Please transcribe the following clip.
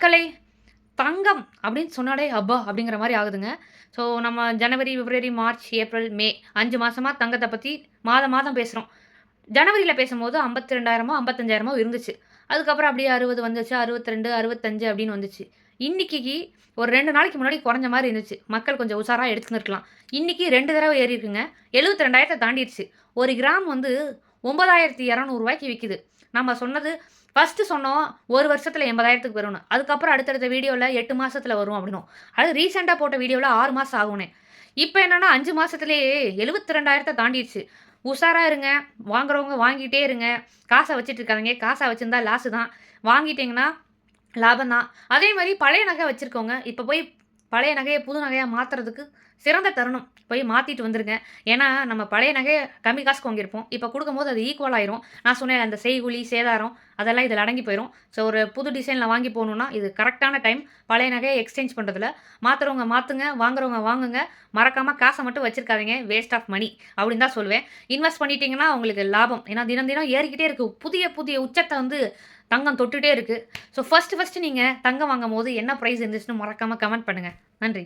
மக்களை தங்கம் அப்படின்னு சொன்னாலே அப்பா அப்படிங்கிற மாதிரி ஆகுதுங்க. ஸோ நம்ம ஜனவரி பிப்ரவரி மார்ச் ஏப்ரல் மே அஞ்சு மாதமாக தங்கத்தை பற்றி மாதம் மாதம் பேசுகிறோம் ஜனவரியில் பேசும்போது ஐம்பத்தி ரெண்டாயிரமோ ஐம்பத்தஞ்சாயிரமோ இருந்துச்சு. அதுக்கப்புறம் அப்படியே அறுபது வந்துச்சு அறுபத்தி ரெண்டு அறுபத்தஞ்சு அப்படின்னு வந்துச்சு. இன்றைக்கி ஒரு ரெண்டு நாளைக்கு முன்னாடி குறைஞ்ச மாதிரி இருந்துச்சு. மக்கள் கொஞ்சம் உஷாராக எடுத்துன்னு இருக்கலாம். இன்றைக்கி ரெண்டு தடவை ஏறி இருக்குங்க எழுபத்தி ரெண்டாயிரத்தை தாண்டிடுச்சு. ஒரு கிராம் வந்து ஒன்பதாயிரத்தி இரநூறுவாய்க்கு விற்கிது நம்ம சொன்னது ஃபஸ்ட்டு சொன்னோம் ஒரு வருஷத்தில் எண்பதாயிரத்துக்கு வரும்னு அதுக்கப்புறம் அடுத்தடுத்த வீடியோவில் எட்டு மாதத்தில் வரும் அப்படின்னும். அது ரீசெண்டாக போட்ட வீடியோவில் ஆறு மாதம் ஆகும்னே. இப்போ என்னென்னா அஞ்சு மாதத்துலேயே எழுபத்தி ரெண்டாயிரத்தை தாண்டிடுச்சு. உஷாராக இருங்க. வாங்குறவங்க வாங்கிட்டே இருங்க. காசை வச்சுட்டு இருக்காதீங்க. காசை வச்சுருந்தா லாஸு தான். வாங்கிட்டீங்கன்னா லாபம் தான். அதே மாதிரி பழைய நகை வச்சுருக்கோங்க இப்போ போய் பழைய நகையை புது நகையாக மாற்றுறதுக்கு சிறந்த தருணம். போய் மாற்றிட்டு வந்துருங்க. ஏன்னா நம்ம பழைய நகையை கம்மி காசுக்கு வாங்கியிருப்போம். இப்போ கொடுக்கும்போது அது ஈக்குவல் ஆயிரும். நான் சொன்னேன் அந்த செய்குழி சேதாரம் அதெல்லாம் இதில் அடங்கி போயிடும் ஸோ ஒரு புது டிசைனில் வாங்கி போகணுன்னா இது கரெக்டான டைம் பழைய நகையை எக்ஸ்சேஞ்ச் பண்ணுறதுல மாற்றுறவங்க மாற்றுங்க வாங்குறவங்க வாங்குங்க. மறக்காமல் காசை மட்டும் வச்சுருக்காதீங்க. வேஸ்ட் ஆஃப் மணி அப்படின்னு தான் சொல்லுவேன் இன்வெஸ்ட் பண்ணிட்டீங்கன்னா உங்களுக்கு லாபம். ஏன்னா தினம் தினம் ஏறிக்கிட்டே இருக்குது புதிய புதிய உச்சத்தை வந்து தங்கம் தொட்டுட்டே இருக்குது ஸோ ஃபஸ்ட்டு ஃபஸ்ட்டு நீங்கள் தங்கம் வாங்கும் போது என்ன ப்ரைஸ் இருந்துச்சுன்னு மறக்காமல் கமெண்ட் பண்ணுங்கள் நன்றி.